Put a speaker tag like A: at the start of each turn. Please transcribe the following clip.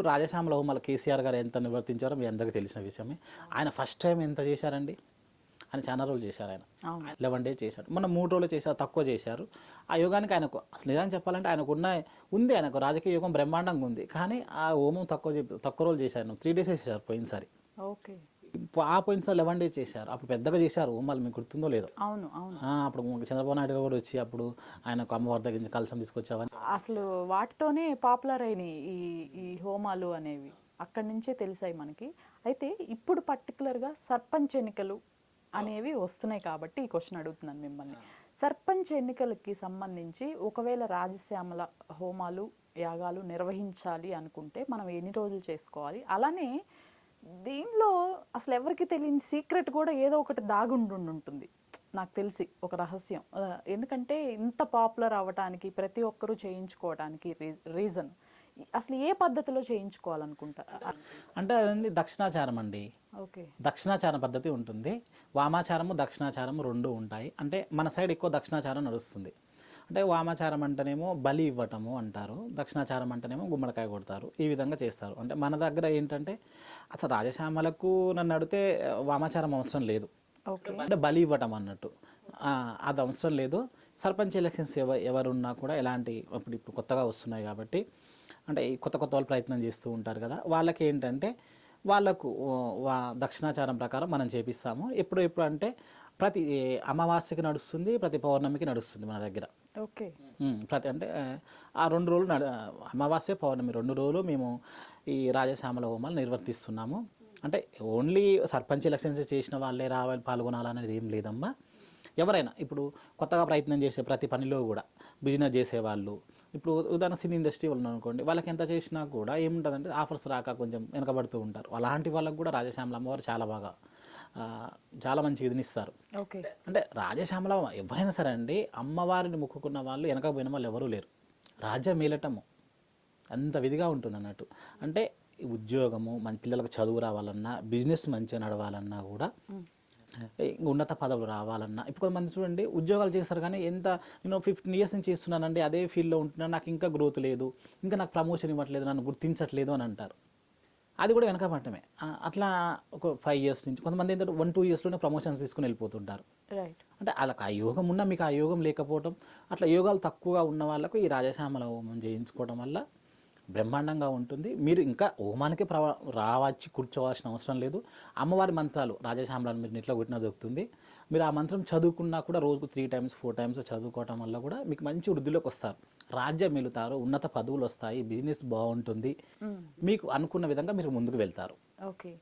A: ఇప్పుడు రాజశ్యామల హోమాల కేసీఆర్ గారు ఎంత నివర్తించారో మీ అందరికీ తెలిసిన విషయమే. ఆయన ఫస్ట్ టైం ఎంత చేశారండి? ఆయన చాలా రోజులు చేశారు ఆయన. లెవెన్ డేస్ చేశాడు. మన మూడు రోజులు చేశారు తక్కువ చేశారు. ఆ యోగానికి ఆయనకు అసలు నిజాన్ని చెప్పాలంటే ఆయనకు ఉన్న ఉంది ఆయనకు రాజకీయ యోగం బ్రహ్మాండంగా ఉంది. కానీ ఆ హోమం తక్కువ తక్కువ రోజులు చేశారు. త్రీ డేస్ చేశారు పోయినసారి.
B: ఓకే
A: ఆ పోయినసారి లెవెన్ డేస్ చేశారు? అప్పుడు పెద్దగా చేశారు. హోమాలు మీకు గుర్తుందో లేదో.
B: అవును అవును.
A: అప్పుడు చంద్రబాబు నాయుడు గారు వచ్చి అప్పుడు ఆయనకు అమ్మవారి దగ్గర నుంచి కలసం తీసుకొచ్చావని.
B: అసలు వాటితోనే పాపులర్ అయినాయి ఈ ఈ హోమాలు అనేవి. అక్కడి నుంచే తెలిసాయి మనకి. అయితే ఇప్పుడు పర్టికులర్గా సర్పంచ్ ఎన్నికలు అనేవి వస్తున్నాయి కాబట్టి ఈ క్వశ్చన్ అడుగుతున్నాను మిమ్మల్ని. సర్పంచ్ ఎన్నికలకి సంబంధించి ఒకవేళ రాజశ్యామల హోమాలు యాగాలు నిర్వహించాలి అనుకుంటే మనం ఎన్ని రోజులు చేసుకోవాలి? అలానే దీనిలో అసలు ఎవరికి తెలియని సీక్రెట్ కూడా ఏదో ఒకటి దాగుండి ఉంటుంది నాకు తెలిసి ఒక రహస్యం. ఎందుకంటే ఇంత పాపులర్ అవ్వటానికి ప్రతి ఒక్కరూ చేయించుకోవడానికి రీజన్ అసలు ఏ పద్ధతిలో చేయించుకోవాలనుకుంటారు
A: అంటే అదండి దక్షిణాచారం అండి.
B: ఓకే.
A: దక్షిణాచారం పద్ధతి ఉంటుంది. వామాచారము దక్షిణాచారము రెండు ఉంటాయి. అంటే మన సైడ్ ఎక్కువ దక్షిణాచారం నడుస్తుంది. అంటే వామాచారం అంటేనేమో బలి ఇవ్వటము అంటారు దక్షిణాచారం అంటేనేమో గుమ్మడికాయ కొడతారు ఈ విధంగా చేస్తారు. అంటే మన దగ్గర ఏంటంటే అసలు రాజశ్యామలకు నన్ను అడిగితే వామాచారం అవసరం లేదు. అంటే బలి ఇవ్వటం అన్నట్టు. అది అవసరం లేదు. సర్పంచ్ ఎలక్షన్స్ ఎవ ఎవరున్నా కూడా ఎలాంటి ఇప్పుడు ఇప్పుడు కొత్తగా వస్తున్నాయి కాబట్టి అంటే ఈ కొత్త కొత్త వాళ్ళు ప్రయత్నం చేస్తూ ఉంటారు కదా వాళ్ళకి ఏంటంటే వాళ్ళకు వా దక్షిణాచారం ప్రకారం మనం చేపిస్తాము. ఎప్పుడు ఎప్పుడు అంటే ప్రతి అమావాస్యకి నడుస్తుంది ప్రతి పౌర్ణమికి నడుస్తుంది మన దగ్గర.
B: ఓకే.
A: ప్రతి అంటే ఆ, రెండు రోజులు నడు అమావాస్య పౌర్ణమి రెండు రోజులు మేము ఈ రాజశ్యామల హోమాలు నిర్వర్తిస్తున్నాము. అంటే ఓన్లీ సర్పంచ్ ఎలక్షన్స్ చేసిన వాళ్ళే రావాలి పాల్గొనాలనేది ఏం లేదమ్మా. ఎవరైనా ఇప్పుడు కొత్తగా ప్రయత్నం చేసే ప్రతి పనిలో కూడా బిజినెస్ చేసేవాళ్ళు ఇప్పుడు ఉదాహరణ సినీ ఇండస్ట్రీ వాళ్ళు అనుకోండి వాళ్ళకి ఎంత చేసినా కూడా ఏముంటుందంటే ఆఫర్స్ రాక కొంచెం వెనకబడుతూ ఉంటారు. అలాంటి వాళ్ళకు కూడా రాజశ్యామల అమ్మవారు చాలా బాగా చాలా మంచి ఇదినిస్తారు
B: ఓకే.
A: అంటే రాజశ్యామల ఎవరైనా సరే అండి అమ్మవారిని మొక్కుకున్న వాళ్ళు వెనకపోయిన వాళ్ళు ఎవరూ లేరు. రాజ్యం మేలటము. అంత విధిగా ఉంటుంది అన్నట్టు అంటే ఈ ఉద్యోగము మన పిల్లలకు చదువు రావాలన్నా బిజినెస్ మంచిగా నడవాలన్నా కూడా ఉన్నత పదవులు రావాలన్నా ఇప్పుడు కొంతమంది చూడండి ఉద్యోగాలు చేస్తారు కానీ ఎంత నేను ఫిఫ్టీన్ ఇయర్స్ నుంచి చేస్తున్నానండి అదే ఫీల్డ్లో ఉంటున్నాను నాకు ఇంకా గ్రోత్ లేదు ఇంకా నాకు ప్రమోషన్ ఇవ్వట్లేదు నన్ను గుర్తించట్లేదు అని అంటారు. అది కూడా వెనకబడటమే అట్లా ఒక ఫైవ్ ఇయర్స్ నుంచి కొంతమంది ఏంటంటే వన్ టూ ఇయర్స్లోనే ప్రమోషన్స్ తీసుకుని వెళ్ళిపోతుంటారు.
B: రైట్
A: అంటే వాళ్ళకి ఆ యోగం ఉన్నా మీకు ఆ యోగం లేకపోవడం అట్లా యోగాలు తక్కువగా ఉన్న వాళ్ళకు ఈ రాజశ్యామల హోమం చేయించుకోవడం వల్ల బ్రహ్మాండంగా ఉంటుంది. మీరు ఇంకా హోమానికి ప్రవ రావచ్చి కూర్చోవాల్సిన అవసరం లేదు. అమ్మవారి మంత్రాలు రాజశ్యామలను మీరు నెట్లో కొట్టినా దొరుకుతుంది. మీరు ఆ మంత్రం చదువుకున్నా కూడా రోజుకు త్రీ టైమ్స్ ఫోర్ టైమ్స్ చదువుకోవటం వల్ల కూడా మీకు మంచి వృద్ధిలోకి వస్తారు. రాజ్యం వెళుతారు ఉన్నత పదవులు వస్తాయి బిజినెస్ బాగుంటుంది. మీకు అనుకున్న విధంగా మీరు ముందుకు వెళ్తారు.
B: ఓకే.